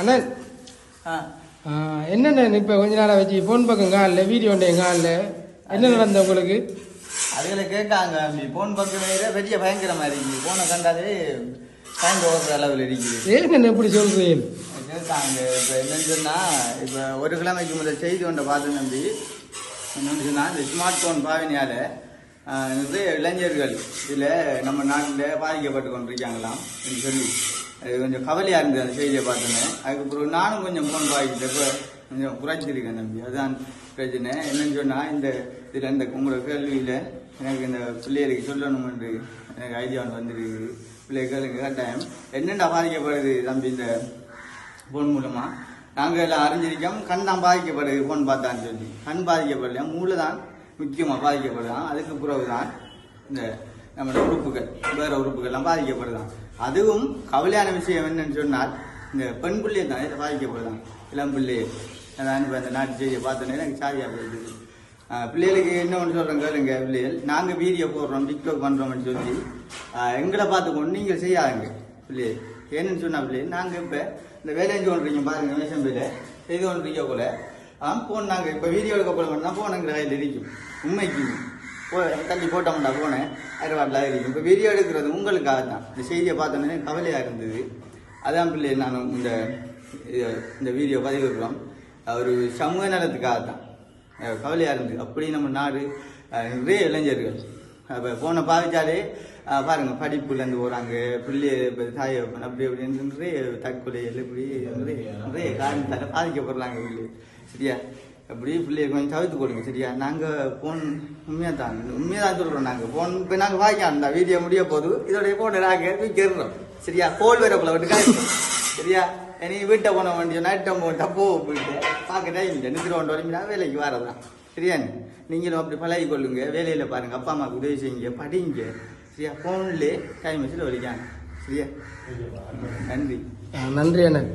அண்ணன் என்னண்ணே இப்போ கொஞ்ச நாளாக வச்சு ஃபோன் பக்கம் காலில் வீடியோ ஒன்றே காலில்? என்ன நடந்த உங்களுக்கு? அதுகளை கேட்காங்க அப்படி போன் பக்கம் பெரிய பயங்கர மாதிரி இருக்குது போனை கண்டாலே பயந்து ஓடுற அளவில் இருக்குது. ஏங்க இப்படி சொல்கிறீங்க கேட்காங்க இப்போ என்னன்னு சொன்னால் இப்போ ஒரு கிழமைக்கு முதல் செய்தி ஒன்றை பார்த்து நம்பி என்னன்னு சொன்னால் இந்த ஸ்மார்ட் ஃபோன் பாவினியால் நிறைய இளைஞர்கள் இதில் நம்ம நாட்டில் பாதிக்கப்பட்டு கொண்டிருக்காங்களாம் சொல்லி. கொஞ்சம் கவலையாக இருந்தது அந்த செய்தியை பார்த்தோன்னே. அதுக்கப்புறம் நானும் கொஞ்சம் ஃபோன் பாதிக்கிட்டு கொஞ்சம் குறைச்சிருக்கேன் தம்பி. அதுதான் பிரச்சனை. என்னன்னு சொன்னால் இந்த இதில் இந்த உங்களோட கேள்வியில் எனக்கு இந்த பிள்ளைகளுக்கு சொல்லணும் என்று எனக்கு ஐடியா ஒன்று வந்துருக்கு பிள்ளைகளுக்கு கட்டாயம் என்னென்ன பாதிக்கப்படுது தம்பி இந்த ஃபோன் மூலமா? நாங்கள் எல்லாம் அறிஞ்சிருக்கோம் கண் தான் பாதிக்கப்படுது ஃபோன் பார்த்தான்னு சொல்லி. கண் பாதிக்கப்படலையா? மூளை தான் முக்கியமாக பாதிக்கப்படுதான் அதுக்கு பிறகு தான் இந்த நம்மளோட உறுப்புகள் வேற உறுப்புகள்லாம் பாதிக்கப்படுதான். அதுவும் கவலையான விஷயம் என்னன்னு சொன்னால் இந்த பெண் பிள்ளையை தான் இதை பாதிக்கப்படுதான். இளம் பிள்ளையை அதான் இப்போ இந்த நாட்டு செய்தியை பார்த்தோன்னே எனக்கு சாதியாக போயிடுது. பிள்ளைகளுக்கு என்ன ஒன்று சொல்கிறோம் கேளுங்க பிள்ளைகள். நாங்கள் வீடியோ போடுறோம் டிக்டாக் பண்ணுறோம்னு சொல்லி. எங்களை பார்த்துக்கொண்டு நீங்கள் செய்யாதுங்க பிள்ளைகள் ஏன்னு சொன்னால் பிள்ளைகள் நாங்கள் இப்போ இந்த வேலை செஞ்சு பாருங்கள் பாருங்க மேசம் பிள்ளை செய்து கொண்டுறீங்க போல. ஆ போன் நாங்கள் இப்போ வீடியோ எடுக்க போல பண்ணால் போன் எங்கள் கையில் இருக்கும் உண்மைக்கு. போ தள்ளி போட்டோம்டா போனேன். அறுவாட்டில் இருக்கும் இப்போ வீடியோ எடுக்கிறது உங்களுக்காக தான் இந்த செய்தியை பார்த்தோன்னே கவலையாக இருந்தது. அதான் பிள்ளை நான் இந்த இந்த வீடியோ பதிவிடுறோம் ஒரு சமூக நலத்துக்காக தான் கவலையாக இருந்தது. அப்படி நம்ம நாடு நிறைய இளைஞர்கள். அப்போ ஃபோனை பாவிச்சாலே பாருங்கள் படிப்புலேருந்து போகிறாங்க பிள்ளை இப்போ தாய் அப்படி அப்படின்னு நிறைய தற்கொலைகள் இப்படி நிறைய நிறைய காரணத்தால் பாதிக்கப்படுறாங்க பிள்ளை. சரியா? அப்படி பிள்ளைய கொஞ்சம் தவிர்த்து கொடுங்க சரியா? நாங்கள் ஃபோன் உண்மையாக தான் உண்மையாக தான் சொல்கிறோம் நாங்கள் ஃபோன் இப்போ நாங்கள் வாங்கிக்கலாம் இந்த வீடியோ முடிய போது இதோடைய ஃபோனை நாங்கள் விற்கிறோம் சரியா? கோல் வேற போல விட்டு சரியா? நீ வீட்டை போன வண்டி நைட் டைம் தப்போ போயிட்டு பார்க்க டைம் இல்லை நித்திர ஒன்று வரைக்கும் வேலைக்கு வரதான் சரியா? நீங்களும் அப்படி பழகி கொள்ளுங்க வேலையில் பாருங்க அப்பா அம்மாவுக்கு உதவி செய்யுங்க படிங்க சரியா? ஃபோன்லேயே டைம் வச்சுட்டு வலிக்காங்க சரியா? நன்றி. நன்றி அண்ணன்.